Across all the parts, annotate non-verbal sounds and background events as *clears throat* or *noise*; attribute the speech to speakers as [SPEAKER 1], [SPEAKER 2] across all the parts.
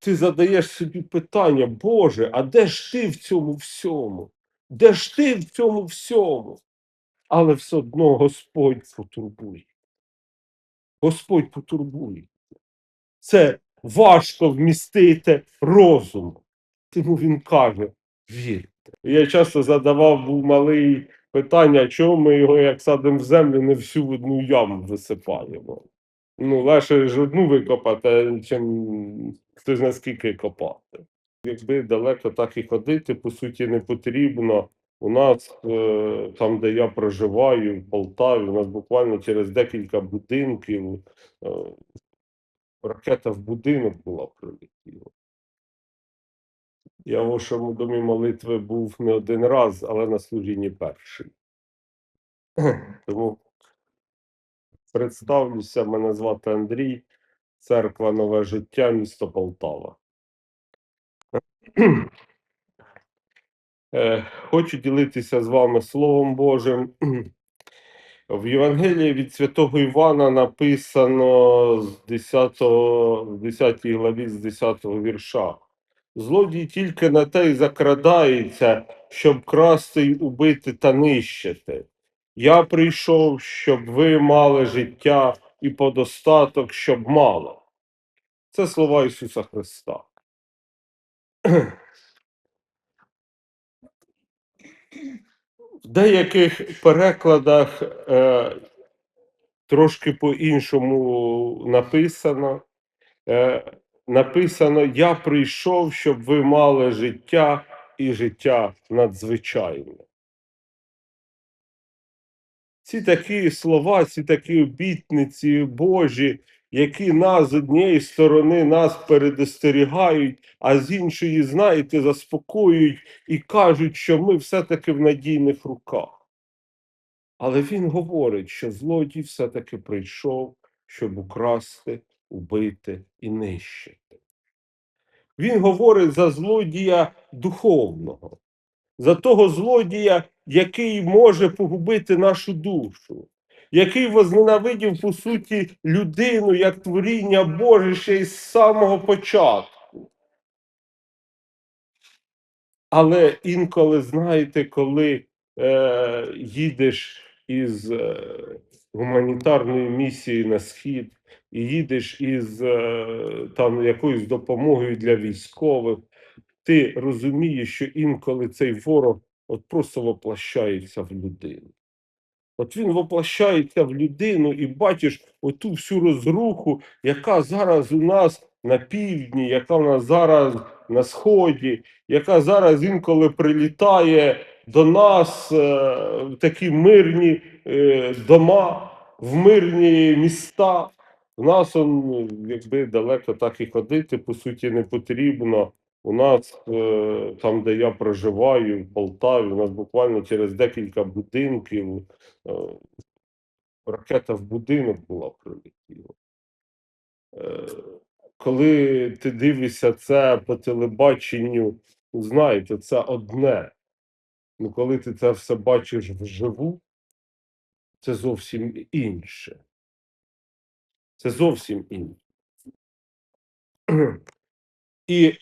[SPEAKER 1] ти задаєш собі питання, Боже, а де ж ти в цьому всьому? Де ж ти в цьому всьому? Але все одно Господь потурбує. Господь потурбує. Це важко вмістити розум. Тому він каже: вірте. Я часто задавав, був малий питання, чому ми його, як садимо в землю, не всю в одну яму висипаємо. Ну, легше ж одну викопати, чим хтось наскільки копати. Якби далеко так і ходити, по суті, не потрібно. У нас е, там, де я проживаю, в Полтаві, у нас буквально через декілька будинків е, ракета в будинок була прилетіла. Я в вашому домі молитви був не один раз, але на служінні перший. *clears throat* Тому представлюся, мене звати Андрій, церква Нове життя, місто Полтава. Е, Хочу ділитися з вами Словом Божим. В Євангелії від святого Івана написано з 10, 10 главі з 10 вірша. Злодій тільки на те й закрадається, щоб красти й убити та нищити. Я прийшов, щоб ви мали життя і подостаток, щоб мало. Це слова Ісуса Христа. В деяких перекладах е, трошки по-іншому написано. Е, написано: Я прийшов, щоб ви мали життя і життя надзвичайне. Ці такі слова, ці такі обітниці Божі, які нас з однієї сторони нас передостерігають, а з іншої, знаєте, заспокоюють і кажуть, що ми все-таки в надійних руках. Але він говорить, що злодій все-таки прийшов, щоб украсти, убити і нищити. Він говорить за злодія духовного, за того злодія, який може погубити нашу душу, який возненавидів, по суті, людину як творіння Боже ще із самого початку. Але інколи, знаєте, коли е, їдеш із е, гуманітарної місії на схід, і їдеш із е, там якоюсь допомогою для військових, ти розумієш, що інколи цей ворог от просто воплощається в людину. От він воплощається в людину і бачиш оту всю розруху, яка зараз у нас на півдні, яка в нас зараз на сході, яка зараз інколи прилітає до нас е, в такі мирні е, дома, в мирні міста. У нас он, якби далеко так і ходити, по суті, не потрібно. У нас е, там, де я проживаю, в Полтаві, у нас буквально через декілька будинків е, ракета в будинок була прилетіла. Е, коли ти дивишся це по телебаченню, знаєте, це одне. Ну, коли ти це все бачиш вживу, це зовсім інше. Це зовсім інше. *clears throat* І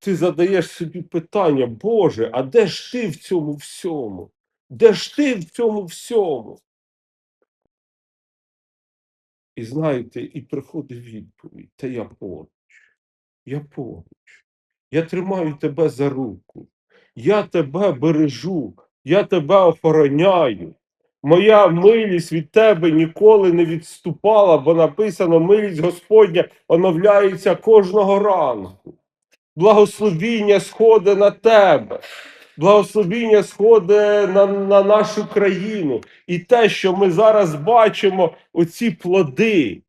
[SPEAKER 1] ти задаєш собі питання, Боже, а де ж ти в цьому всьому? Де ж ти в цьому всьому? І знаєте, і приходить відповідь, та я поруч, я поруч, я тримаю тебе за руку, я тебе бережу, я тебе охороняю. Моя милість від тебе ніколи не відступала, бо написано, милість Господня оновляється кожного ранку. Благословіння сходить на тебе, благословіння сходить на, на нашу країну. І те, що ми зараз бачимо, оці плоди.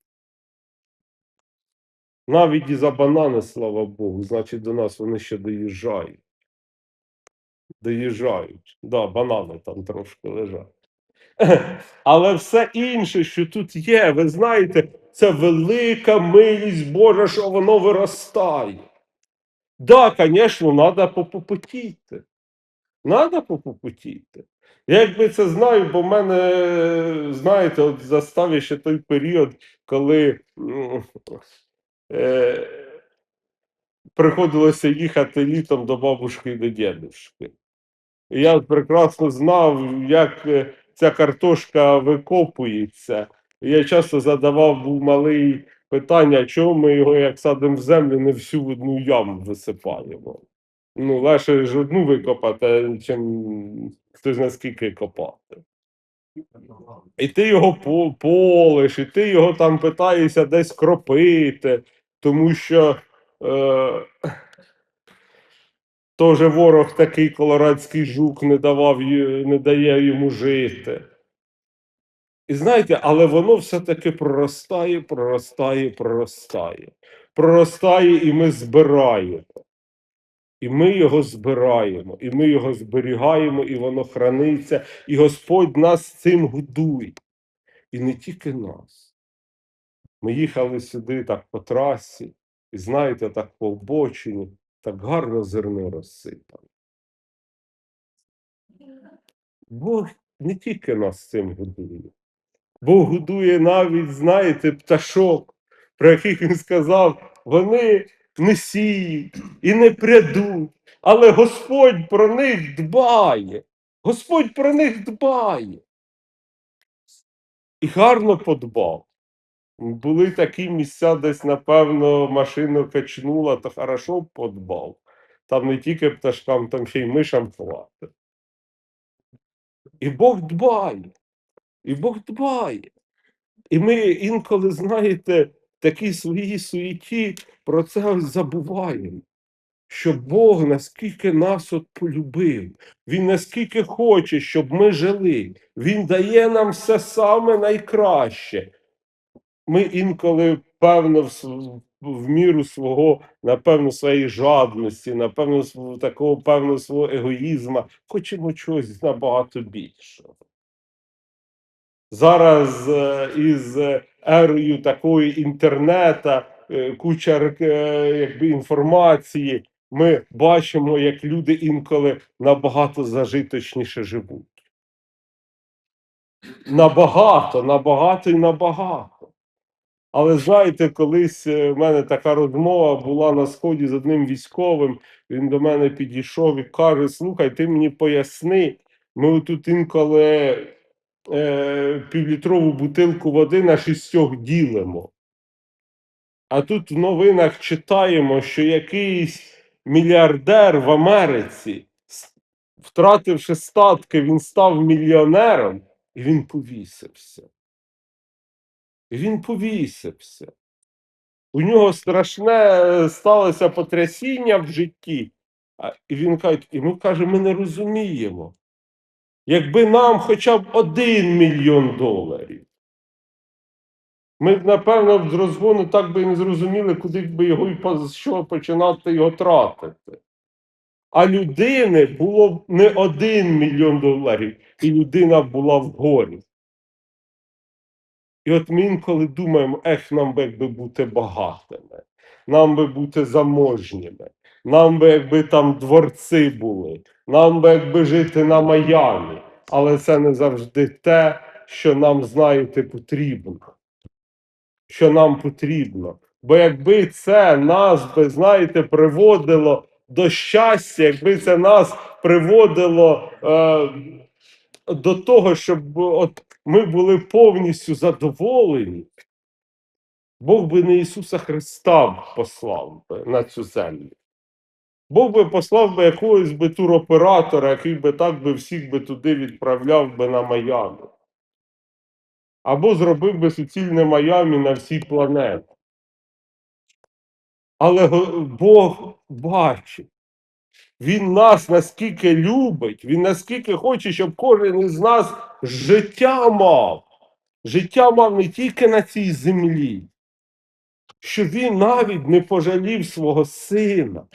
[SPEAKER 1] Навіть і за банани, слава Богу, значить, до нас вони ще доїжджають. Доїжджають. Да, банани там трошки лежать. *laughs* Але все інше, що тут є, ви знаєте, це велика милість Божа, що воно виростає. Да, звісно, треба попотіти. Треба попотіти. Я якби це знаю, бо в мене, знаєте, от заставив ще той період, коли е, приходилося їхати літом до бабушки і до дідушки. І я прекрасно знав, як е, ця картошка викопується. Я часто задавав був малий питання, чому ми його, як садимо в землю, не всю в одну яму висипаємо. Ну, легше ж одну викопати, чим хтось наскільки копати. І ти його полиш, і ти його там питаєшся десь кропити, тому що е, Тоже ворог такий колорадський жук не давав, не дає йому жити. І знаєте, але воно все-таки проростає, проростає, проростає. Проростає, і ми збираємо. І ми його збираємо, і ми його зберігаємо, і воно храниться, і Господь нас цим годує. І не тільки нас. Ми їхали сюди так по трасі, і знаєте, так по обочині, так гарно зерно розсипано. Бог не тільки нас цим годує. Бог годує навіть, знаєте, пташок, про яких він сказав, вони не сіють і не прядуть, але Господь про них дбає. Господь про них дбає. І гарно подбав. Були такі місця, десь, напевно, машину качнула, то хорошо подбав. Там не тільки пташкам, там ще й мишам хватить. І Бог дбає. І Бог дбає. І ми інколи, знаєте, такій своїй суеті про це забуваємо. Що Бог наскільки нас от полюбив, Він наскільки хоче, щоб ми жили. Він дає нам все саме найкраще. Ми інколи, певно, в, міру свого, напевно, своєї жадності, напевно, такого певно свого егоїзму, хочемо чогось набагато більшого. Зараз е, із ерою такої інтернета, е, куча е, якби, інформації, ми бачимо, як люди інколи набагато зажиточніше живуть. Набагато, набагато і набагато. Але знаєте, колись в мене така розмова була на сході з одним військовим. Він до мене підійшов і каже: Слухай, ти мені поясни, ми тут інколи е, півлітрову бутилку води на шістьох ділимо. А тут в новинах читаємо, що якийсь мільярдер в Америці, втративши статки, він став мільйонером і він повісився. Він повісився. У нього страшне е, сталося потрясіння в житті. І він каже, і ми каже, ми не розуміємо. Якби нам хоча б один мільйон доларів, ми б, напевно, з розгону так би і не зрозуміли, куди б його і з чого починати його тратити. А людини було б не один мільйон доларів, і людина була в горі. І от ми інколи думаємо, ех, нам би бути багатими, нам би бути заможніми, нам би якби там дворці були, нам би якби жити на Майамі. Але це не завжди те, що нам, знаєте, потрібно. Що нам потрібно. Бо якби це нас би, знаєте, приводило до щастя, якби це нас приводило е, до того, щоб от ми були повністю задоволені, Бог би не Ісуса Христа послав би на цю землю. Бог би послав би якогось би туроператора, який би так би всіх би туди відправляв би на Майами. Або зробив би суцільне Майамі на всій планеті. Але Бог бачить. Він нас наскільки любить, він наскільки хоче, щоб кожен із нас життя мав. Життя мав не тільки на цій землі, що він навіть не пожалів свого сина,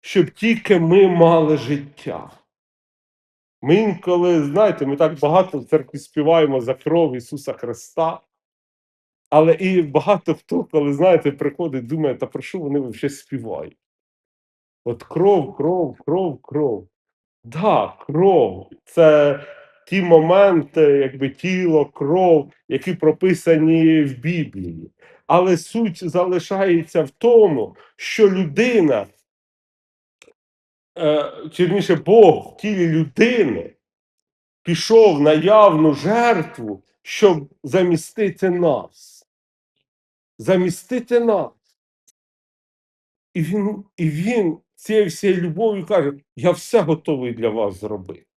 [SPEAKER 1] щоб тільки ми мали життя. Ми інколи, знаєте, ми так багато в церкві співаємо за кров Ісуса Христа. Але і багато хто, коли, знаєте, приходить, думає, та про що вони взагалі співають? От кров, кров, кров, кров. Да, кров. Це ті моменти, якби тіло, кров, які прописані в Біблії. Але суть залишається в тому, що людина, вірніше, Бог в тілі людини пішов на явну жертву, щоб замістити нас. Замістити нас. І він, і він цією всією любов'ю каже: Я все готовий для вас зробити.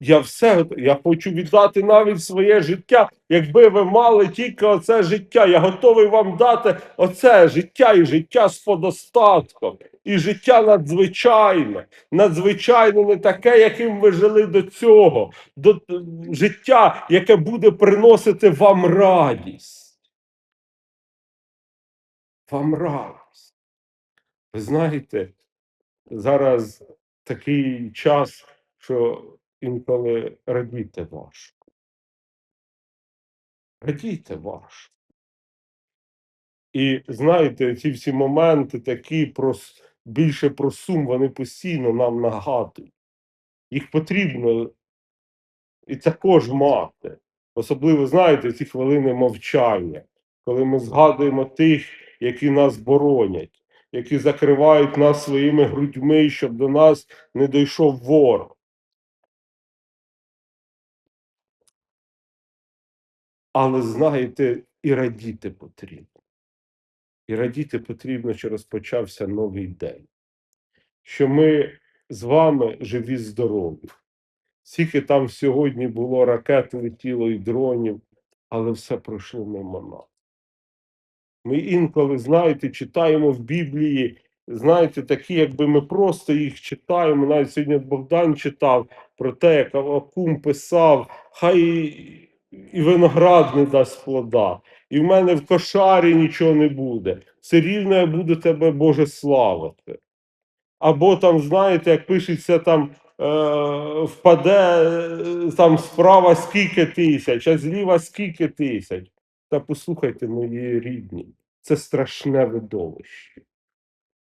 [SPEAKER 1] Я все я хочу віддати навіть своє життя. Якби ви мали тільки оце життя, я готовий вам дати оце життя і життя з подостатком, і життя надзвичайне, надзвичайно не таке, яким ви жили до цього, до життя, яке буде приносити вам радість. Вам радість. Ви знаєте, зараз такий час, що інколи радіти важко. Радіти важко. І знаєте, ці всі моменти такі про, більше про сум, вони постійно нам нагадують. Їх потрібно і також мати. Особливо, знаєте, ці хвилини мовчання, коли ми згадуємо тих, які нас боронять, які закривають нас своїми грудьми, щоб до нас не дійшов ворог. Але знаєте, і радіти потрібно. І радіти потрібно, що розпочався новий день. Що ми з вами живі, здорові. Скільки там сьогодні було ракет, летіло і дронів, але все пройшло мимо нас. Ми інколи, знаєте, читаємо в Біблії, знаєте, такі, якби ми просто їх читаємо. Навіть сьогодні Богдан читав про те, як Авакум писав, хай і- виноград не дасть плода, і в мене в кошарі нічого не буде. Все рівно я буду тебе, Боже, славити. Або там, знаєте, як пишеться там. е, Впаде е, там справа скільки тисяч, а зліва скільки тисяч. Та послухайте, мої рідні, це страшне видовище.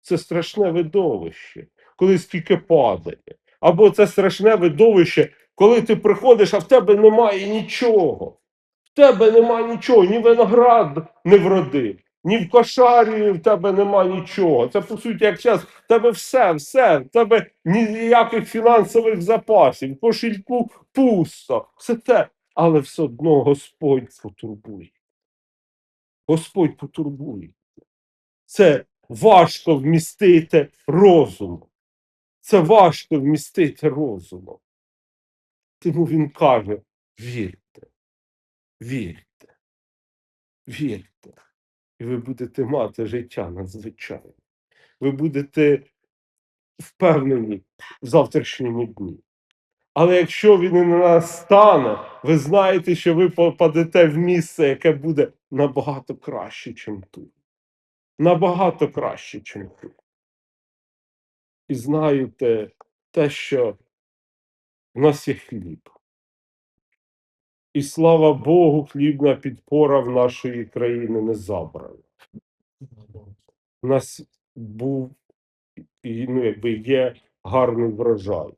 [SPEAKER 1] Це страшне видовище, коли скільки падає. Або це страшне видовище, коли ти приходиш, а в тебе немає нічого. В тебе немає нічого, ні виноград не вродив, ні в кошарі в тебе немає нічого. Це по суті, як зараз, в тебе все, все, в тебе ніяких фінансових запасів, кошельку пусто, все те. Але все одно Господь потурбує. Господь потурбує. Це важко вмістити розумом. Це важко вмістити розумом. Тому він каже: вірте, вірте, вірте. І ви будете мати життя надзвичайне. Ви будете впевнені в завтрашньому дні. Але якщо він не настане, ви знаєте, що ви попадете в місце, яке буде набагато краще, ніж тут. Набагато краще, ніж тут. І знаєте те, що в нас є хліб. І слава Богу, хлібна підпора в нашої країни не забрана. У нас був і, ну, якби є гарний врожай.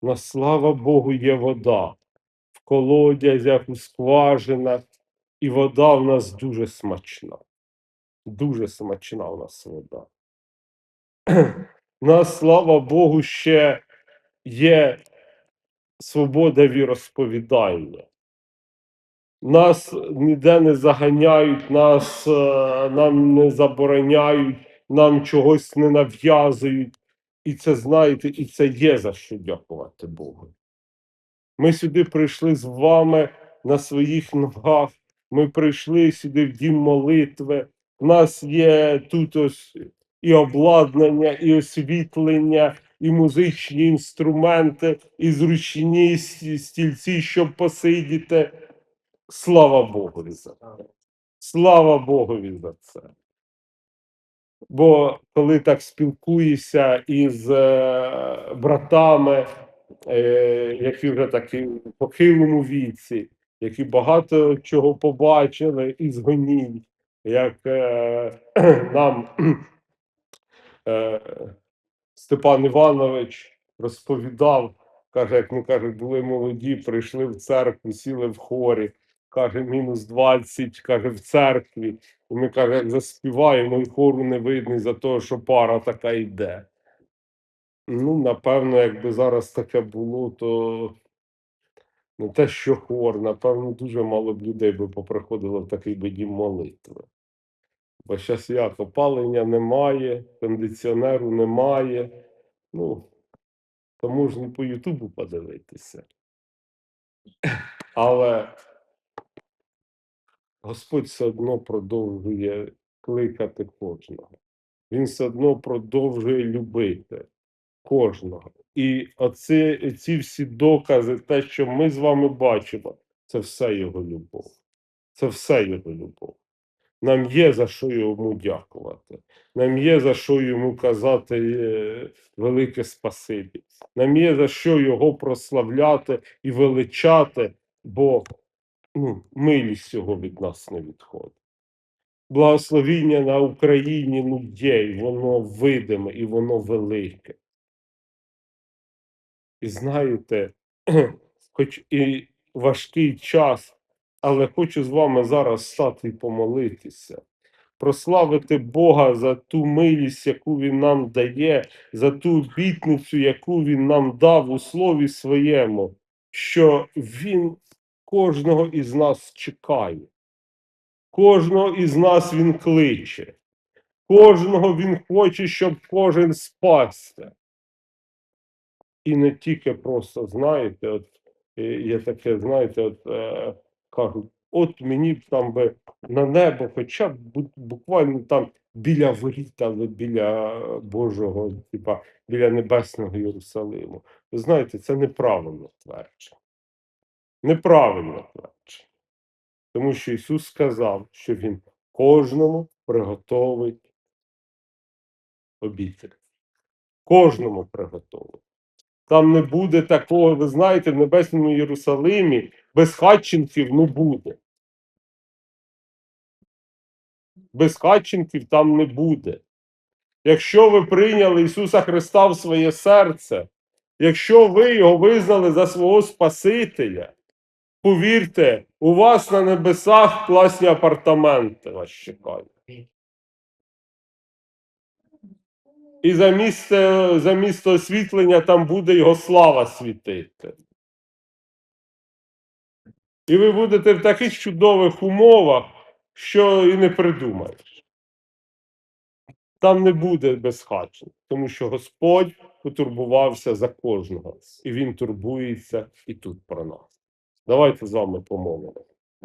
[SPEAKER 1] У нас, слава Богу, є вода в колодязях, у скважинах, і вода в нас дуже смачна. Дуже смачна у нас вода. *clears throat* У нас, слава Богу, ще є свобода віросповідання. Нас ніде не заганяють, нас, е, нам не забороняють, нам чогось не нав'язують. І це знаєте, і це є за що дякувати Богу. Ми сюди прийшли з вами на своїх ногах. Ми прийшли сюди в дім молитви. У нас є тут ось і обладнання, і освітлення, і музичні інструменти, і зручні стільці, щоб посидіти. Слава Богу за це. Слава Богові за це. Бо коли так спілкуєшся із е, братами, е, які вже такі в похилому віці, які багато чого побачили із гонінь, як е, *clears throat* нам *clears throat* е, Степан Іванович розповідав, каже, як ми каже, були молоді, прийшли в церкву, сіли в хорі, каже, мінус 20, каже, в церкві. І ми каже, заспіваємо, і хору не видно за того, що пара така йде. Ну, напевно, якби зараз таке було, то не те, що хор, напевно, дуже мало б людей би поприходило в такий би дім молитви. Бо зараз як опалення немає, кондиціонеру немає. Ну, то можна по Ютубу подивитися. Але Господь все одно продовжує кликати кожного. Він все одно продовжує любити кожного. І оці, ці всі докази, те, що ми з вами бачимо, це все його любов. Це все його любов. Нам є за що йому дякувати. Нам є за що йому казати е, велике спасибі. Нам є за що його прославляти і величати, бо ну, милість його від нас не відходить. Благословіння на Україні ну воно видиме, і воно велике. І знаєте, *clears throat* хоч і важкий час, але хочу з вами зараз стати і помолитися, прославити Бога за ту милість, яку Він нам дає, за ту обітницю, яку Він нам дав у слові своєму, що Він кожного із нас чекає, кожного із нас Він кличе, кожного Він хоче, щоб кожен спасся. І не тільки просто, знаєте, от е, є таке, знаєте, от е, кажуть, от мені б там би на небо, хоча б буквально там біля воріт, але біля Божого, типа біля небесного Єрусалиму. Ви знаєте, це неправильно твердження. Неправильно твердження. Тому що Ісус сказав, що Він кожному приготовить обітель. Кожному приготовить. Там не буде такого, ви знаєте, в Небесному Єрусалимі без хатченків не буде. Без хатченків там не буде. Якщо ви прийняли Ісуса Христа в своє серце, якщо ви його визнали за свого Спасителя, повірте, у вас на небесах класні апартаменти вас чекають. І за місце, за місце освітлення там буде його слава світити. І ви будете в таких чудових умовах, що і не придумаєш. Там не буде безхачних, тому що Господь потурбувався за кожного, і Він турбується і тут про нас. Давайте з вами помолимося.